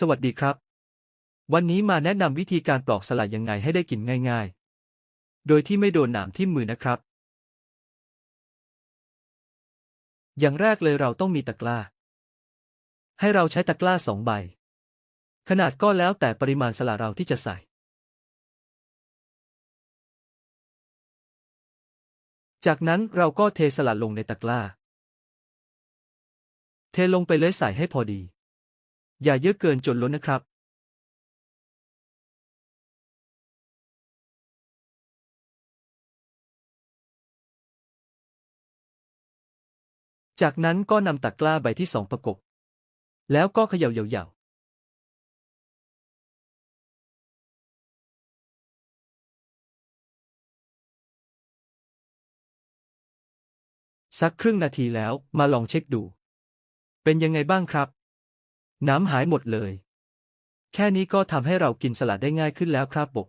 สวัสดีครับ วันนี้มาแนะนำวิธีการปลอกสลัดยังไงให้ได้กินง่ายๆ โดยที่ไม่โดนหนามทิ่มมือนะครับ อย่างแรกเลยเราต้องมีตะกร้า ให้เราใช้ตะกร้าสองใบ ขนาดก็แล้วแต่ปริมาณสลัดเราที่จะใส่ จากนั้นเราก็เทสลัดลงในตะกร้า เทลงไปเลยใส่ให้พอดี อย่าเยอะเกินจนล้นนะครับจากนั้นก็นำตะกร้าใบที่สองประกบ แล้วก็เขย่ายาๆสักครึ่งนาทีแล้วมาลองเช็คดู เป็นยังไงบ้างครับ น้ำหายหมดเลย แค่นี้ก็ทำให้เรากินสลัดได้ง่ายขึ้นแล้วครับบก